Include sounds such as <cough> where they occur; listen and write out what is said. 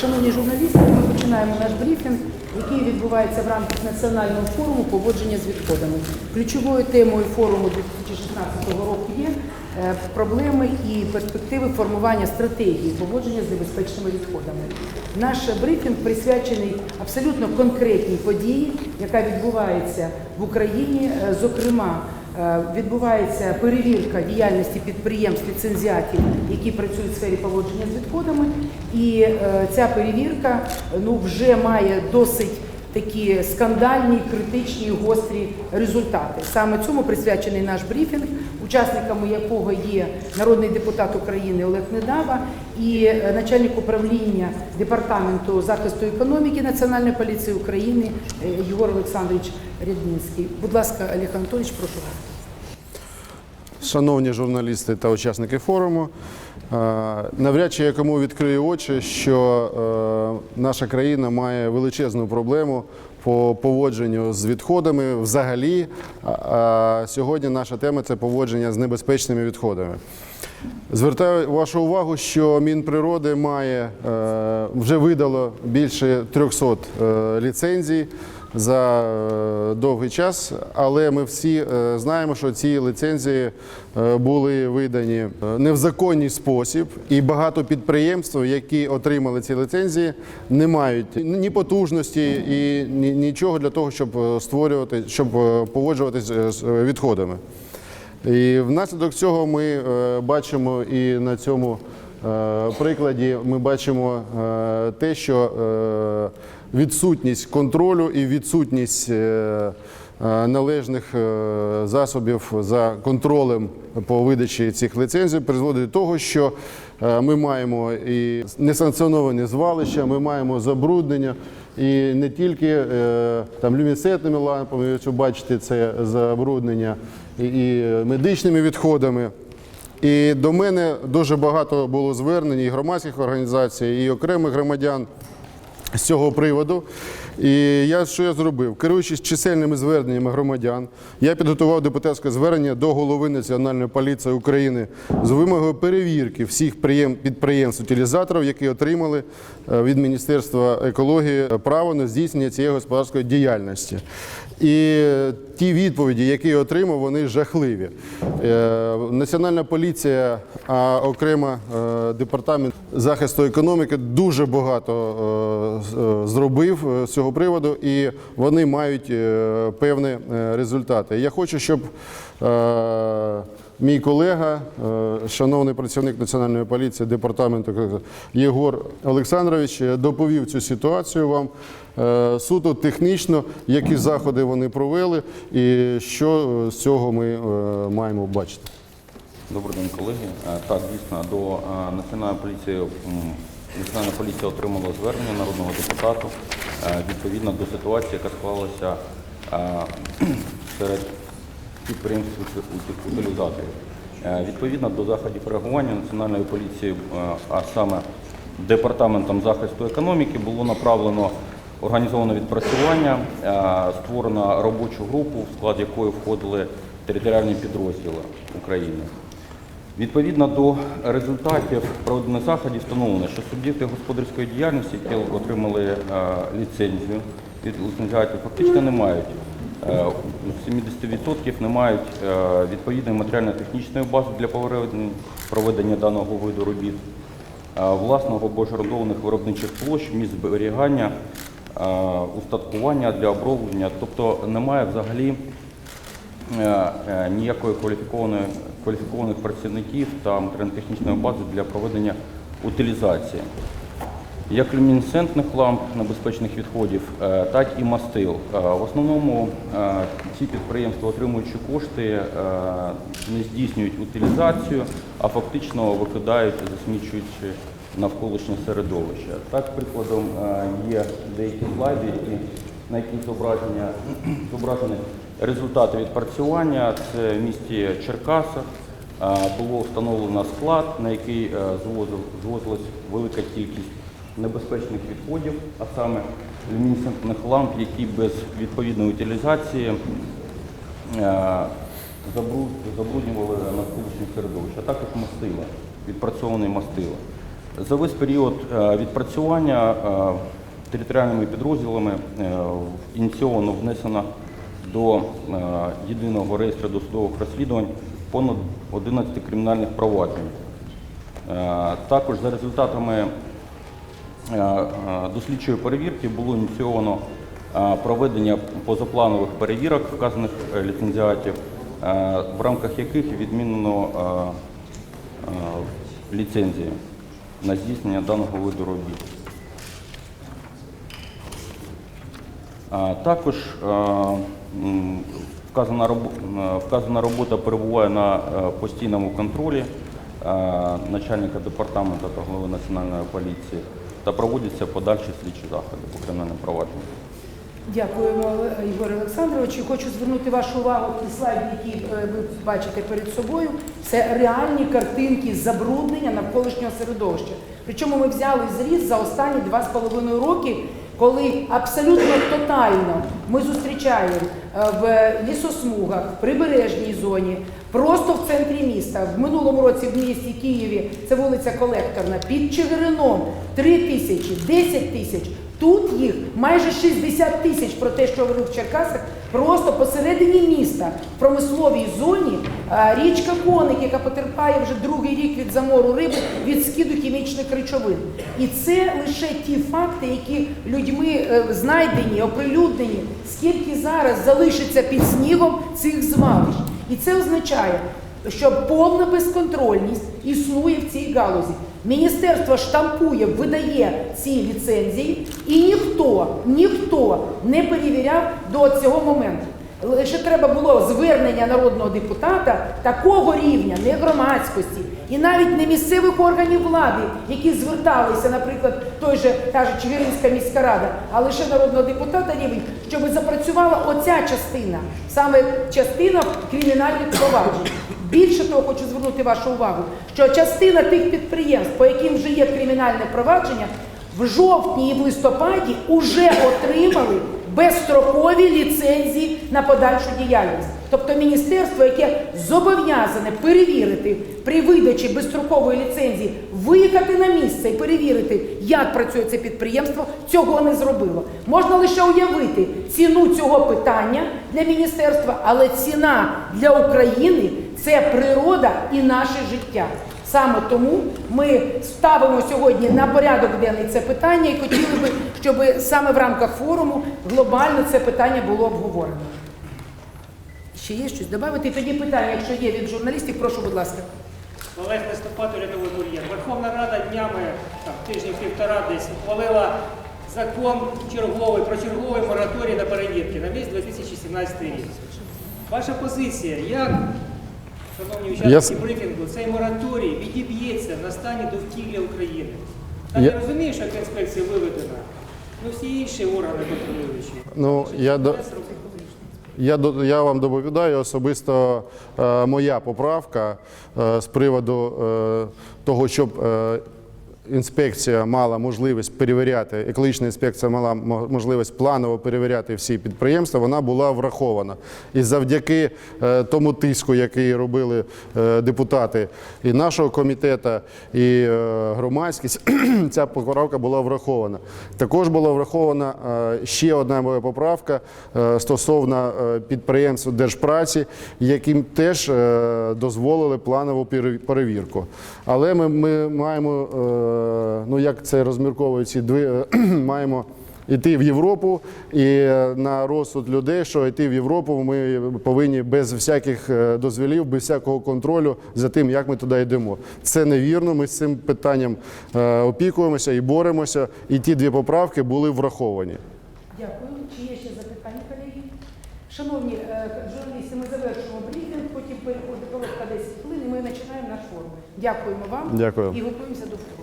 Шановні журналісти, ми починаємо наш брифінг, який відбувається в рамках національного форуму поводження з відходами. Ключовою темою форуму 2016 року є е, проблеми і перспективи формування стратегії поводження з небезпечними відходами. Наш брифінг присвячений абсолютно конкретній події, яка відбувається в Україні, е, зокрема. Е, Відбувається перевірка діяльності підприємств ліцензіатів, які працюють в сфері поводження з відходами, і е, ця перевірка ну вже має досить такі скандальні, критичні, гострі результати. Саме цьому присвячений наш брифінг, учасниками якого є народний депутат України Олег Недава і е, начальник управління департаменту захисту економіки Національної поліції України е, Єгор Олександрович Ряднінський. Будь ласка, Олег Анатолійович, прошу вас. Шановні журналісти та учасники форуму, е, навряд чи я кому відкрию очі, що наша країна має величезну проблему по поводженню з відходами взагалі. А- сьогодні наша тема це поводження з небезпечними відходами. Звертаю вашу увагу, що Мінприроди має е, вже видало більше 300 е, ліцензій за е, довгий час, але ми всі е, знаємо, що ці ліцензії е, були видані не в законний спосіб, і багато підприємств, які отримали ці ліцензії, не мають ні потужності і нічого для того, щоб створювати, щоб поводжуватися з відходами. І внаслідок цього ми бачимо і на цьому прикладі ми бачимо е, те, що е, відсутність контролю і відсутність е, е, належних е, засобів за контролем по видачі цих ліцензій призводить до того, що е, ми маємо і несанкціоновані звалища, ми маємо забруднення. І не тільки е, там люмінесцентними лампами, якщо бачите, це забруднення і медичними відходами. І до мене дуже багато було звернень і громадських організацій, і окремих громадян з цього приводу. І я що я зробив? Керуючись чисельними зверненнями громадян, я підготував депутатське звернення до голови Національної поліції України з вимогою перевірки всіх підприємств утилізаторів, які отримали е, від Міністерства екології право на здійснення цієї господарської діяльності. І ті відповіді, які я отримав, вони жахливі. Е, Національна поліція, а окремо е, департамент захисту економіки дуже багато зробив з цього приводу, і вони мають е, певні е, результати. Я хочу, щоб е, мій колега, шановний працівник Національної поліції департаменту Єгор Олександрович доповів цю ситуацію вам суто технічно, які заходи вони провели, і що з цього ми маємо бачити. Добрий день, колеги. Так, дійсно, до Національної поліції Національна поліція отримала звернення народного депутату е, відповідно до ситуації, яка склалася е, <clears throat> серед підприємств ути- ути- утилізаторів. Е, Відповідно до заходів реагування Національної поліції, е, а саме департаментом захисту економіки, було направлено організоване відпрацювання, е, створено робочу групу, в склад якої входили територіальні підрозділи України. Відповідно до результатів проведених заходів встановлено, що суб'єкти господарської діяльності, які отримали е, ліцензію від ліцензіатів, фактично не мають е, 70% не мають е, відповідної матеріально-технічної бази для проведення- даного виду робіт, е, власного або жердованих виробничих площ, місць зберігання, е, устаткування для оброблення, тобто немає взагалі е, е, ніякої кваліфікованої кваліфікованих працівників та матеріально-технічної бази для проведення утилізації. Як люмінесцентних ламп небезпечних відходів, е, так і мастил. Е, В основному е, ці підприємства, отримуючи кошти, е, не здійснюють утилізацію, а фактично викидають, засмічуючи навколишнє середовище. Так, прикладом е, є деякі слайди, які, на зображення зображені результати відпрацювання. Це в місті Черкасах. Було встановлено склад, на який е, звозилась велика кількість небезпечних відходів, а саме люмінесцентних ламп, які без відповідної утилізації е, забруднювали навколишнє середовище, а також мастила, відпрацьовані мастила. За весь період е, відпрацювання територіальними підрозділами ініційовано внесено до е, єдиного реєстру досудових розслідувань понад 11 кримінальних проваджень. Е, Також за результатами е, дослідчої перевірки було ініційовано проведення позапланових перевірок вказаних ліцензіатів, в рамках яких відмінено ліцензії на здійснення даного виду робіт. Також вказана роб- е, вказана робота перебуває на е, постійному контролі е, начальника департаменту та голови національної поліції та проводяться подальші слідчі заходи по кримінальним провадженням. Дякуємо, Ігор Олександрович. Хочу звернути вашу увагу ті слайди, які ви бачите перед собою. Це реальні картинки забруднення навколишнього середовища. Причому ми взяли зріз за останні два з половиною роки, коли абсолютно тотально ми зустрічаємо е, в лісосмугах, в прибережній зоні, просто в центрі міста. В минулому році в місті Києві це вулиця Колекторна, під Чигирином 3 тисячі, 10 тисяч. Тут їх майже 60 тисяч про те, що говорив в Черкасах, просто посередині міста, в промисловій зоні, е, річка Коник, яка потерпає вже другий рік від замору риби, від скиду хімічних речовин. І це лише ті факти, які людьми е, знайдені, оприлюднені, скільки зараз залишиться під снігом цих звалищ. І це означає, що повна безконтрольність існує в цій галузі. Міністерство штампує, видає ці ліцензії, і ніхто, ніхто не перевіряв до цього моменту. Лише треба було звернення народного депутата такого рівня, не громадськості, і навіть не місцевих органів влади, які зверталися, наприклад, той же та ж Чигиринська міська рада, а лише народного депутата рівень, щоб запрацювала оця частина, саме частина кримінальних проваджень. Більше того, хочу звернути вашу увагу, що частина тих підприємств, по яким вже є кримінальне провадження, в жовтні і в листопаді вже отримали безстрокові ліцензії на подальшу діяльність. Тобто міністерство, яке зобов'язане перевірити при видачі безстрокової ліцензії, виїхати на місце і перевірити, як працює це підприємство, цього не зробило. Можна лише уявити ціну цього питання для міністерства, але ціна для України це природа і наше життя. Саме тому ми ставимо сьогодні на порядок денний це питання і хотіли би, щоб саме в рамках форуму глобально це питання було обговорено. Ще є щось додати? І тоді питання, якщо є від журналістів, прошу, будь ласка. Олег Листопад, урядовий кур'єр. Верховна Рада днями, там, тижнів півтора десь, ухвалила закон черговий про черговий мораторій на перевірки на весь 2017 рік. Ваша позиція, як, шановні учасники брифінгу, цей мораторій відіб'ється на стані довкілля України? Та Я- я розумію, що інспекція виведена, ну всі інші органи контролюючі. Ну, я до- Я, до- я вам доповідаю особисто е, моя поправка е, з приводу е, того, щоб інспекція мала можливість перевіряти, екологічна інспекція мала можливість планово перевіряти всі підприємства, вона була врахована. І завдяки е, тому тиску, який робили е, депутати і нашого комітету, і е, громадськість, <clears throat> ця поправка була врахована. Також була врахована ще одна моя поправка стосовно підприємств держпраці, яким теж дозволили планову пере- перевірку. Але ми, ми маємо, ну як це розмірковують ці дві, е, <clears throat> маємо. Йти в Європу і е, на розсуд людей, що йти в Європу, ми повинні без всяких е, дозволів, без всякого контролю за тим, як ми туди йдемо. Це невірно. Ми з цим питанням е, опікуємося і боремося. І ті дві поправки були враховані. Дякую. Чи є ще запитання, колеги? Шановні е, журналісти, ми завершуємо брифінг, потім переходить коротка 10 хвилин і ми починаємо наш форум. Дякуємо вам Дякую. і готуємося до.